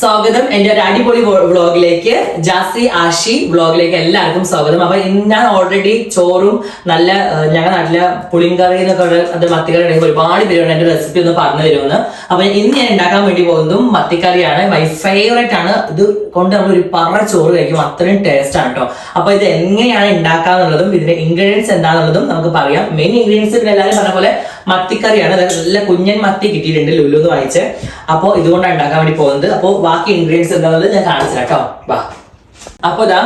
സ്വാഗതം. എന്റെ ഒരു അടിപൊളി വ്ളോഗിലേക്ക് ജാസി ആഷി വ്ളോഗിലേക്ക് എല്ലാവർക്കും സ്വാഗതം. അപ്പൊ ഞാൻ ഓൾറെഡി ചോറും നല്ല ഞങ്ങളുടെ നാട്ടിലെ പുളിങ്കറി എന്നൊക്കെ അത് മത്തിക്കറി ഉണ്ടെങ്കിൽ ഒരുപാട് പേരുണ്ട്. എന്റെ റെസിപ്പി ഒന്ന് പറഞ്ഞു തരുമെന്ന്. അപ്പൊ ഇന്ന് ഞാൻ ഉണ്ടാക്കാൻ വേണ്ടി പോകുന്നതും മത്തിക്കറിയാണ്. മൈ ഫേവറേറ്റ് ആണ്. ഇത് കൊണ്ട് നമ്മൾ ഒരു പറ ചോറ് കഴിക്കും. അത്രയും ടേസ്റ്റ് ആണ് കേട്ടോ അപ്പൊ ഇത് എങ്ങനെയാണ് ഉണ്ടാക്കാന്നുള്ളതും ഇതിന്റെ ഇൻഗ്രീഡിയൻസ് എന്താണെന്നുള്ളതും നമുക്ക് പറയാം. മെയിൻ ഇൻഗ്രീഡിയൻസ് എല്ലാവരും പറഞ്ഞ പോലെ മത്തിക്കറിയാണ്. നല്ല കുഞ്ഞൻ മത്തി കിട്ടിയിട്ടുണ്ട് ലുലു എന്ന് വായിച്ച് അപ്പോൾ ഇതുകൊണ്ടാണ് ഉണ്ടാക്കാൻ വേണ്ടി പോകുന്നത്. അപ്പോൾ ബാക്കി ഇൻഗ്രീഡിയൻസ് എന്താണെന്ന് ഞാൻ കാണിച്ചു കേട്ടോ. വാ. അപ്പൊ ഇതാ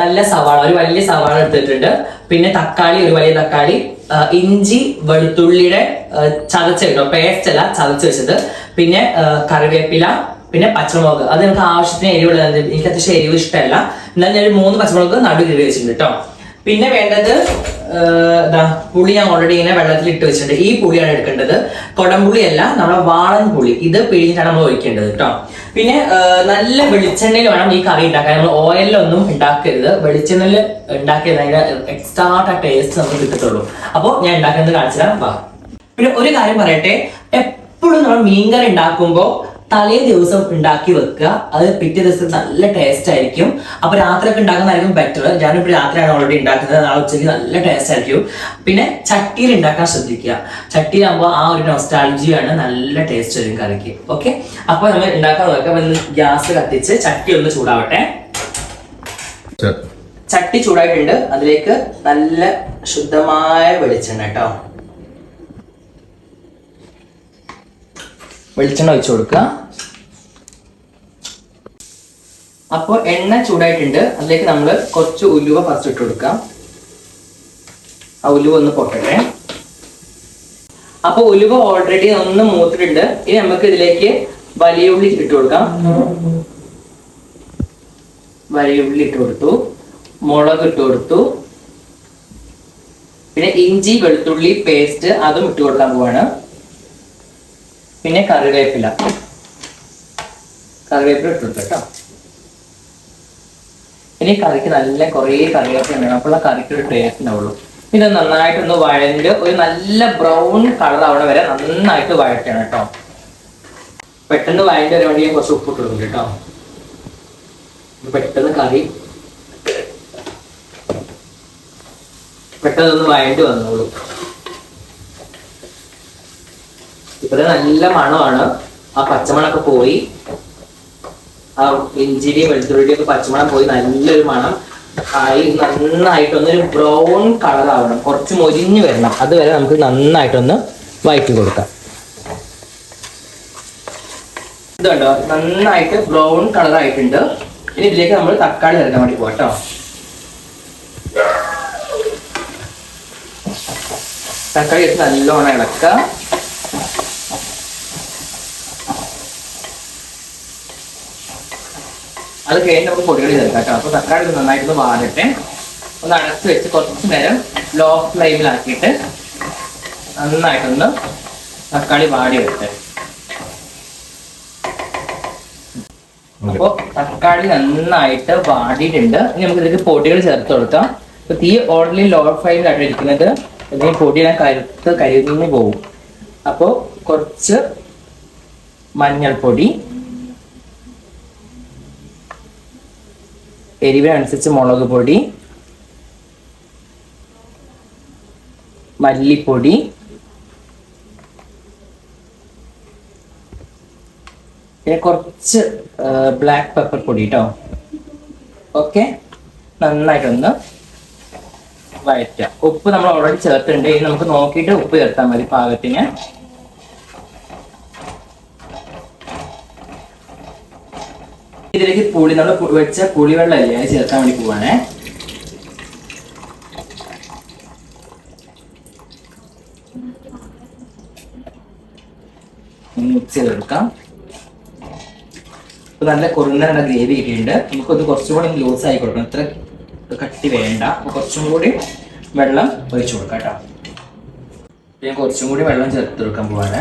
നല്ല സവാള ഒരു വലിയ സവാള എടുത്തിട്ടുണ്ട്. പിന്നെ തക്കാളി ഒരു വലിയ തക്കാളി. ഇഞ്ചി വെളുത്തുള്ളിയുടെ ചതച്ച കേട്ടോ പേസ്റ്റ് അല്ല ചതച്ച് വെച്ചത്. പിന്നെ കറിവേപ്പില പിന്നെ പച്ചമുളക്. അത് നിങ്ങൾക്ക് ആവശ്യത്തിന് എരിവുള്ളത് എനിക്ക് അത്യാവശ്യം എരിവ് ഇഷ്ടമല്ല. എന്നാൽ ഞാൻ മൂന്ന് പച്ചമുളക് നടുവിൽ വെച്ചിട്ടുണ്ട് കേട്ടോ. പിന്നെ വേണ്ടത് പുളി ഞാൻ ഓൾറെഡി ഇങ്ങനെ വെള്ളത്തിൽ ഇട്ട് വെച്ചിട്ടുണ്ട്. ഈ പുളിയാണ് എടുക്കേണ്ടത്. കൊടംപുളിയല്ല നമ്മുടെ വാളൻ പുളി. ഇത് പിഴിഞ്ഞിട്ടാണ് നമ്മൾ ഒഴിക്കേണ്ടത് കേട്ടോ. പിന്നെ നല്ല വെളിച്ചെണ്ണയിൽ വേണം ഈ കറി ഉണ്ടാക്കാൻ. നമ്മൾ ഓയിലൊന്നും ഉണ്ടാക്കരുത്. വെളിച്ചെണ്ണയിൽ ഉണ്ടാക്കിയത് അതിന്റെ എക്സ്ട്രാ ടേസ്റ്റ് നമുക്ക് കിട്ടത്തുള്ളൂ. അപ്പോൾ ഞാൻ ഉണ്ടാക്കുന്നത് കാണിച്ചു തരാം പിന്നെ ഒരു കാര്യം പറയട്ടെ. എപ്പോഴും നമ്മൾ മീൻകറി ഉണ്ടാക്കുമ്പോൾ തലേ ദിവസം ഉണ്ടാക്കി വെക്കുക. അത് പിറ്റേ ദിവസം നല്ല ടേസ്റ്റ് ആയിരിക്കും. അപ്പൊ രാത്രിയൊക്കെ ഉണ്ടാക്കുന്നതായിരിക്കും ബെറ്റർ ഞാനിപ്പോൾ രാത്രിയാണ് ഓൾറെഡി ഉണ്ടാക്കുന്നത്. നാളെ ഉച്ചയ്ക്ക് നല്ല ടേസ്റ്റ് ആയിരിക്കും. പിന്നെ ചട്ടിയിൽ ഉണ്ടാക്കാൻ ശ്രദ്ധിക്കുക. ചട്ടിയിലാകുമ്പോൾ ആ ഒരു നൊസ്റ്റാൾജിയാണ് നല്ല ടേസ്റ്റ് വരും കറിക്ക്. ഓക്കെ അപ്പൊ നമ്മൾ ഉണ്ടാക്കാൻ നോക്കാം. ഗ്യാസ് കത്തിച്ച് ചട്ടി ഒന്ന് ചൂടാവട്ടെ. ചട്ടി ചൂടായിട്ടുണ്ട്. അതിലേക്ക് നല്ല ശുദ്ധമായ വെളിച്ചെണ്ണ കേട്ടോ. വെളിച്ചെണ്ണ ഒഴിച്ചു കൊടുക്കുക. അപ്പോൾ എണ്ണ ചൂടായിട്ടുണ്ട്. അതിലേക്ക് നമ്മൾ കുറച്ച് ഉലുവ ഫസ്റ്റ് ഇട്ട് കൊടുക്കാം. ആ ഉലുവ ഒന്ന് പൊട്ടട്ടെ. അപ്പോൾ ഉലുവ ഓൾറെഡി ഒന്ന് മൂത്തിട്ടുണ്ട്. ഇനി നമുക്ക് ഇതിലേക്ക് വലിയ ഉള്ളി ഇട്ട് കൊടുക്കാം. വലിയ ഉള്ളി ഇട്ട് കൊടുത്തു. മുളക് ഇട്ട് കൊടുത്തു. പിന്നെ ഇഞ്ചി വെളുത്തുള്ളി പേസ്റ്റ് അതും ഇട്ട് കൊടുക്കാൻ പോവാണ്. പിന്നെ കറിവേപ്പില. കറിവേപ്പില ഇട്ടു കേട്ടോ ഇനി കറിക്ക് നല്ല കുറേ കറിവേപ്പില വേണം അപ്പോൾ കറിക്ക് ഒരു ടേസ്റ്റ് ഉണ്ടാവുള്ളൂ. ഇത് നന്നായിട്ടൊന്ന് വഴണ്ട് ഒരു നല്ല ബ്രൗൺ കളർ അവിടെ വരെ നന്നായിട്ട് വഴറ്റണം കേട്ടോ പെട്ടെന്ന് വഴണ്ട് വരാൻ വേണ്ടി ഞാൻ കുറച്ച് ഉപ്പ് ഇട്ട് കൊടുക്കും കേട്ടോ പെട്ടെന്ന് കറി പെട്ടെന്ന് ഒന്ന് വഴണ്ട് വന്നോളൂ. ഇപ്പത് നല്ല മണമാണ്. ആ പച്ചമണൊക്കെ പോയി. ആ ഇഞ്ചിരി വെളുത്തുള്ളി ഒക്കെ പച്ചമണം പോയി നല്ലൊരു മണം. ആയി നന്നായിട്ടൊന്ന് ഒരു ബ്രൗൺ കളർ ആവണം. കുറച്ച് മൊരിഞ്ഞു വരണം. അതുവരെ നമുക്ക് നന്നായിട്ടൊന്ന് വഴറ്റി കൊടുക്കാം. ഇതുണ്ടോ നന്നായിട്ട് ബ്രൗൺ കളർ ആയിട്ടുണ്ട്. ഇനി ഇതിലേക്ക് നമ്മൾ തക്കാളി ചേർക്കാൻ വേണ്ടി പോട്ടോ തക്കാളി എടുത്ത് നല്ലോണം ഇളക്കുക. അത് കഴിഞ്ഞ് നമുക്ക് പൊടികൾ ചേർക്കാം കേട്ടോ. അപ്പോൾ തക്കാളി നന്നായിട്ട് വാടട്ടെ ഒന്ന് അടച്ച് വെച്ച് കുറച്ച് നേരം ലോ ഫ്ലെയിമിലാക്കിയിട്ട് നന്നായിട്ടൊന്ന് തക്കാളി വാടി വരട്ടെ അപ്പോൾ തക്കാളി നന്നായിട്ട് വാടിയിട്ടുണ്ട്. ഇനി നമുക്ക് ഇതിലേക്ക് പൊടികൾ ചേർത്ത് കൊടുക്കാം. ഇപ്പൊ തീ ഓൾറെഡി ലോ ഫ്ലെയിമിലാണ് ഇരിക്കുന്നത്. ഇതിന് പൊടി ഞാൻ കരുത്ത് കരുതി പോകും അപ്പോൾ കുറച്ച് മഞ്ഞൾപ്പൊടി എരിവിനനുസരിച്ച് മുളക് പൊടി മല്ലിപ്പൊടി പിന്നെ കുറച്ച് ബ്ലാക്ക് പെപ്പർ പൊടി കേട്ടോ ഓക്കെ? നന്നായിട്ടൊന്ന് വഴറ്റുക. ഉപ്പ് നമ്മൾ ഓൾറെഡി ചേർത്തിട്ടുണ്ട്. ഇനി നമുക്ക് നോക്കിയിട്ട് ഉപ്പ് ചേർത്താൽ മതി പാകത്തിന്. ഇതിലേക്ക് പുളി നമ്മൾ വെച്ച പുളിവെള്ളമല്ലേ അത് ചേർക്കാൻ വേണ്ടി പോവാണേ. മിക്സ് ചെയ്തെടുക്കാം നല്ല കുറുന്നരുടെ ഗ്രേവി കിട്ടിയിട്ടുണ്ട്. നമുക്കത് കുറച്ചും കൂടി ലൂസ് ആയി കൊടുക്കണം. ഇത്ര കട്ടി വേണ്ട. കുറച്ചും കൂടി വെള്ളം ഒഴിച്ചു കൊടുക്കാം കേട്ടോ. ഞാൻ കുറച്ചും കൂടി വെള്ളം ചേർത്ത് കൊടുക്കാൻ പോവാണ്.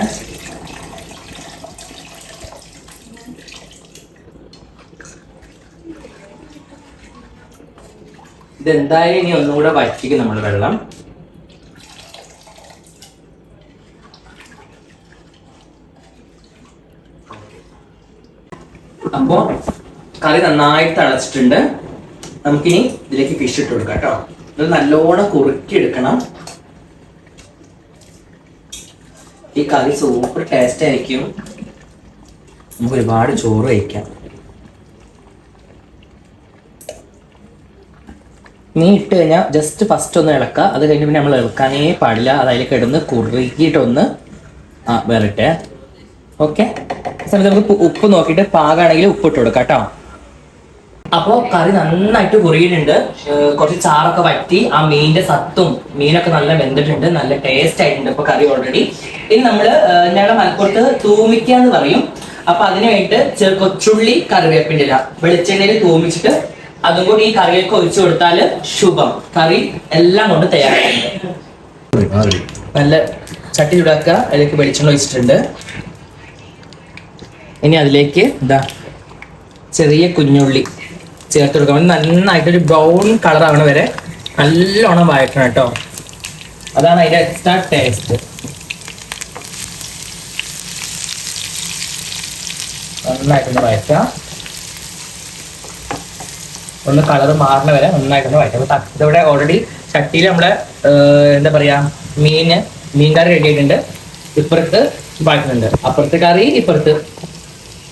ഇതെന്തായാലും ഇനി ഒന്നുകൂടെ വറ്റിക്കും നമ്മൾ വെള്ളം. അപ്പോ കറി നന്നായിട്ട് തിളച്ചിട്ടുണ്ട്. നമുക്കിനി ഇതിലേക്ക് ഫിഷ് ഇട്ട് കൊടുക്കാം കേട്ടോ. ഇത് നല്ലോണം കുറുക്കി എടുക്കണം ഈ കറി സൂപ്പർ ടേസ്റ്റ് ആയിരിക്കും. നമുക്ക് ഒരുപാട് ചോറ് കഴിക്കാം. മീൻ ഇട്ട് കഴിഞ്ഞാൽ ജസ്റ്റ് ഫസ്റ്റ് ഒന്ന് ഇളക്കുക. അത് കഴിഞ്ഞ് പിന്നെ നമ്മൾ ഇളക്കാനേ പാടില്ല. അതായത് കിടന്ന് കുറുകിയിട്ടൊന്ന് ആ വേറിട്ടെ. ഓക്കെ സമയത്ത് നമുക്ക് ഉപ്പ് നോക്കിയിട്ട് പാകാണെങ്കിൽ ഉപ്പ് ഇട്ട് കൊടുക്കാം കേട്ടോ. അപ്പോൾ കറി നന്നായിട്ട് കുറിയിട്ടുണ്ട് കുറച്ച് ചാറൊക്കെ വറ്റി ആ മീനിന്റെ സത്തും മീനൊക്കെ നല്ല വെന്തിട്ടുണ്ട്. നല്ല ടേസ്റ്റ് ആയിട്ടുണ്ട് ഇപ്പൊ കറി ഓൾറെഡി ഇനി നമ്മൾ ഞങ്ങളുടെ മലപ്പുറത്ത് തൂമിക്കുക എന്ന് പറയും. അപ്പൊ അതിനു ചെറു കൊച്ചുള്ളി കറിവേപ്പിന്റെ ഇല വെളിച്ചെണ്ണയിൽ തൂമിച്ചിട്ട് അതും കൂടി ഈ കറിയൊക്കെ ഒഴിച്ചു കൊടുത്താൽ ശുഭം. കറി എല്ലാം കൊണ്ട് തയ്യാറായിട്ടുണ്ട്. നല്ല ചട്ടി ചൂടാക്കുക. അതിലേക്ക് വെളിച്ചെണ്ണ ഒഴിച്ചിട്ടുണ്ട്. ഇനി അതിലേക്ക് എന്താ ചെറിയ കുഞ്ഞുള്ളി ചേർത്ത് കൊടുക്കാം. നന്നായിട്ട് ഒരു ബ്രൗൺ കളർ ആവണ വരെ നല്ലോണം വഴക്കണം കേട്ടോ. അതാണ് അതിന്റെ എക്സ്ട്രാ ടേസ്റ്റ് നന്നായിട്ടൊന്ന് വഴറ്റാം. ഒന്ന് കളർ മാറുന്ന വരെ നന്നായിട്ടൊന്ന് വഴറ്റാം അപ്പൊ ഇതോടെ ഓൾറെഡി ചട്ടിയിൽ നമ്മുടെ എന്താ പറയാ മീന് മീൻ കറി റെഡി ആയിട്ടുണ്ട്. ഇപ്പുറത്ത് വഴറ്റുന്നുണ്ട് അപ്പുറത്ത് കറി ഇപ്പുറത്ത്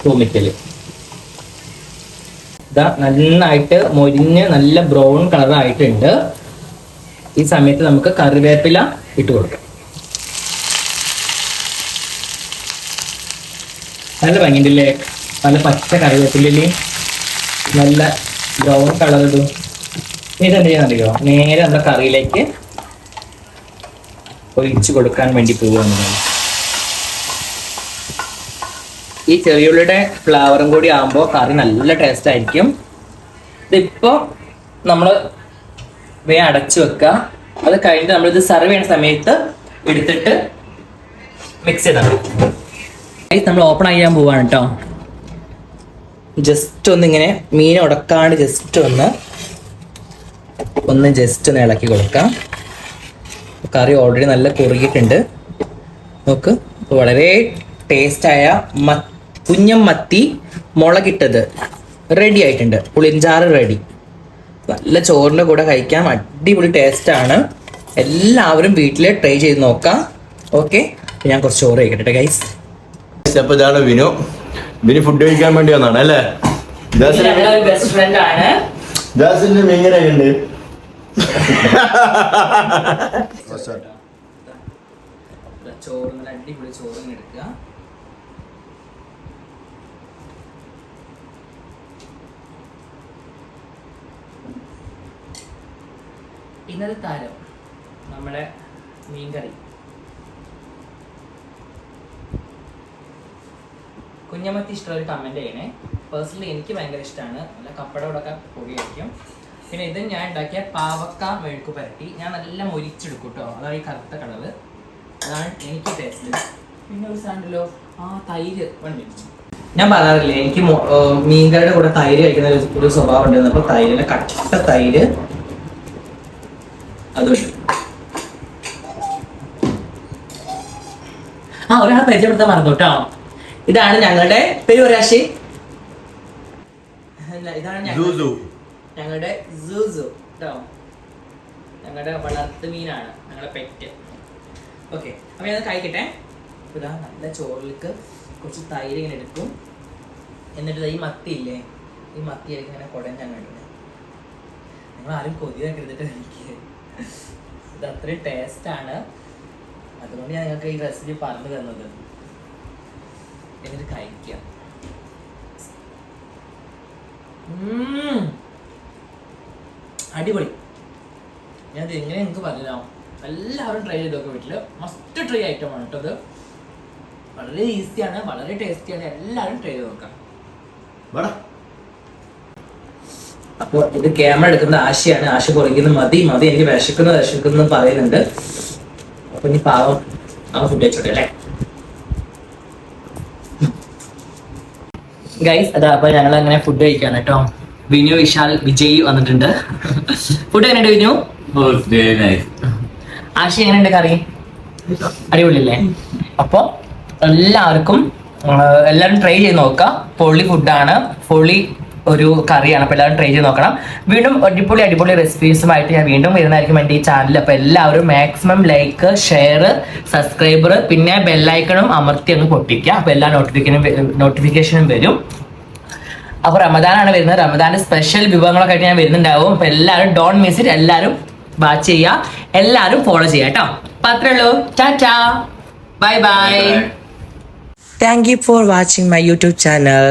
തൂമിക്കൽ. ഇതാ നന്നായിട്ട് മൊരിഞ്ഞ് നല്ല ബ്രൗൺ കളർ ആയിട്ടുണ്ട്. ഈ സമയത്ത് നമുക്ക് കറിവേപ്പില ഇട്ട് കൊടുക്കാം. നല്ല ഭംഗിയുണ്ടല്ലേ? നല്ല പച്ച കറിവേപ്പിലല്ലേ നല്ല ബ്രൗൺ കളർ ഇടും ഇതെന്ത് ചെയ്യാന്നറിയോ? നേരെ നമ്മുടെ കറിയിലേക്ക് ഒഴിച്ചു കൊടുക്കാൻ വേണ്ടി പോവുകയാണ്. ഈ ചെറിയുള്ളിയുടെ ഫ്ലവറും കൂടി ആകുമ്പോൾ കറി നല്ല ടേസ്റ്റ് ആയിരിക്കും. ഇതിപ്പോ നമ്മൾ വേ അടച്ചു വെക്കുക അത് കഴിഞ്ഞിട്ട് നമ്മളിത് സെർവ് ചെയ്യുന്ന സമയത്ത് എടുത്തിട്ട് മിക്സ് ചെയ്താൽ നമ്മൾ ഓപ്പൺ ചെയ്യാൻ പോവാണ് കേട്ടോ ജസ്റ്റ് ഒന്ന് ഇങ്ങനെ മീൻ ഉടക്കാണ്ട് ജസ്റ്റ് ഒന്ന് ഒന്ന് ജസ്റ്റ് ഒന്ന് ഇളക്കി കൊടുക്കാം. കറി ഓൾറെഡി നല്ല കുറുകിയിട്ടുണ്ട്. നോക്ക് വളരെ ടേസ്റ്റായ മ കുഞ്ഞം മത്തി മുളകിട്ടത് റെഡി ആയിട്ടുണ്ട്. പുളിഞ്ചാറ് റെഡി നല്ല ചോറിന്റെ കൂടെ കഴിക്കാൻ അടിപൊളി ടേസ്റ്റാണ് എല്ലാവരും വീട്ടിൽ ട്രൈ ചെയ്ത് നോക്കാം. ഓക്കെ ഞാൻ കുറച്ച് ചോറ് കഴിക്കട്ടെ ഗൈസ് അപ്പോൾ ഇതാണ് വിനു. വിനു ഫുഡ് കഴിക്കാൻ വേണ്ടി വന്നാണ് അല്ലേ? ജാസിന് ബെസ്റ്റ് ഫ്രണ്ട് ആണ് ജാസിന്റെ എങ്ങനെയുണ്ട് ചോറ് നല്ല അടിപൊളി ചോറ് എടുക്കുക ഇന്നത്തെ താരം നമ്മുടെ മീൻകറി. കുഞ്ഞമ്മത്തി ഇഷ്ടമുള്ള കമന്റ് ചെയ്യണേ. പേഴ്സണലി എനിക്ക് ഭയങ്കര ഇഷ്ടമാണ് നല്ല കപ്പടോടൊക്കെ പൊടിയായിരിക്കും. പിന്നെ ഇത് ഞാൻ ഉണ്ടാക്കിയ പാവക്ക മെഴുക്ക് പരട്ടി. ഞാൻ നല്ല മൊരിച്ചെടുക്കും കേട്ടോ അതാണ് ഈ കറുത്ത കളറ്. അതാണ് എനിക്ക് ടേസ്റ്റ് പിന്നെ ഒരു സാധനമല്ലോ ആ തൈര് വണ്ടി ഞാൻ പറയാറില്ലേ എനിക്ക് മീൻകറിയുടെ കൂടെ തൈര് കഴിക്കുന്ന ഒരു- സ്വഭാവം ഉണ്ടായിരുന്നു അപ്പൊ തൈരിന്റെ കട്ട തൈര് അതുണ്ട്. ആ ഒരാളെ പരിചയപ്പെടുത്താൻ മറന്നു കേട്ടോ ഇതാണ് ഞങ്ങളുടെ പേര് പറയാശി ഇതാണ് ഞങ്ങളുടെ സൂസു ഞങ്ങളുടെ സൂസു കേട്ടോ ഞങ്ങളുടെ വളർത്തു മീനാണ് ഞങ്ങളുടെ പെറ്റ്. ഓക്കെ അപ്പൊ ഞാൻ കഴിക്കട്ടെ. ഇതാ നല്ല ചോറിലേക്ക് കുറച്ച് തൈര് ഇങ്ങനെ എടുക്കും. എന്നിട്ട് ദാ ഈ മത്തി ഇല്ലേ? ഈ മത്തി ആയിരിക്കും ഇങ്ങനെ കുടഞ്ഞാൻ വേണ്ടത് നിങ്ങൾ ആരും കൊതി എടുത്തിട്ട് കഴിക്കുക ഇത് അത്രയും ടേസ്റ്റ് ആണ്. അതുകൊണ്ട് ഞാൻ നിങ്ങൾക്ക് ഈ റെസിപ്പി പറഞ്ഞു തന്നത്. എന്നിട്ട് കഴിക്കുക ഉം. അടിപൊളി. ഞാനത് ഇത് എങ്ങനെ നിങ്ങൾക്ക് പറഞ്ഞാൽ എല്ലാവരും ട്രൈ ചെയ്ത് നോക്കുക വീട്ടിൽ. മസ്റ്റ് ട്രൈ ഐറ്റം ആണ് കേട്ടോ ഇത്. വളരെ ഈസിയാണ് വളരെ ടേസ്റ്റിയാണ് എല്ലാവരും ട്രൈ ചെയ്ത് നോക്കാം. അപ്പോൾ ഇത് ക്യാമറ എടുക്കുന്ന ആശയാണ്. ആശ കുറയ്ക്കുന്നത് മതി. മതി. എനിക്ക് വിശക്കുന്നു വിശക്കുന്നു പറയുന്നുണ്ട്. അപ്പൊ ഇനി പാവം ആ ഫുഡ് വെച്ചോട്ടെ അല്ലേ? ഗൈസ് അതാ അപ്പൊ ഞങ്ങൾ അങ്ങനെ ഫുഡ് കഴിക്കാണ് കേട്ടോ വിനു വിശാൽ വിജയ് വന്നിട്ടുണ്ട്. ഫുഡ് എങ്ങനെയുണ്ട് വിനു? ആശി എങ്ങനെയുണ്ട് കറി? അടിപൊളിയല്ലേ? അപ്പൊ എല്ലാവർക്കും എല്ലാരും എല്ലാവരും ട്രൈ ചെയ്ത് നോക്കുക. പൊള്ളി ഫുഡാണ് പൊള്ളി ഒരു കറിയാണ്. അപ്പോൾ എല്ലാവരും ട്രൈ ചെയ്ത് നോക്കണം. വീണ്ടും അടിപൊളി അടിപൊളി റെസിപ്പീസുമായിട്ട് ഞാൻ വീണ്ടും വരുന്നതായിരിക്കും എന്റെ ഈ ചാനൽ അപ്പോൾ എല്ലാവരും മാക്സിമം ലൈക്ക് ഷെയർ സബ്സ്ക്രൈബർ പിന്നെ ബെല്ലൈക്കണും അമർത്തി അങ്ങ് പൊട്ടിക്കുക. അപ്പോൾ എല്ലാ നോട്ടിഫിക്കേഷനും നോട്ടിഫിക്കേഷനും വരും. അപ്പോൾ റമദാനാണ് വരുന്നത്. റമദാന്റെ സ്പെഷ്യൽ വിഭവങ്ങളൊക്കെ ആയിട്ട് ഞാൻ വരുന്നുണ്ടാവും. അപ്പോൾ എല്ലാവരും ഡോൺ മിസ് ഇറ്റ് എല്ലാവരും വാച്ച് ചെയ്യുക. എല്ലാവരും ഫോളോ ചെയ്യുക കേട്ടോ. അപ്പം അത്രേ ഉള്ളൂ. Tata. Bye bye thank Thank you for watching my YouTube channel.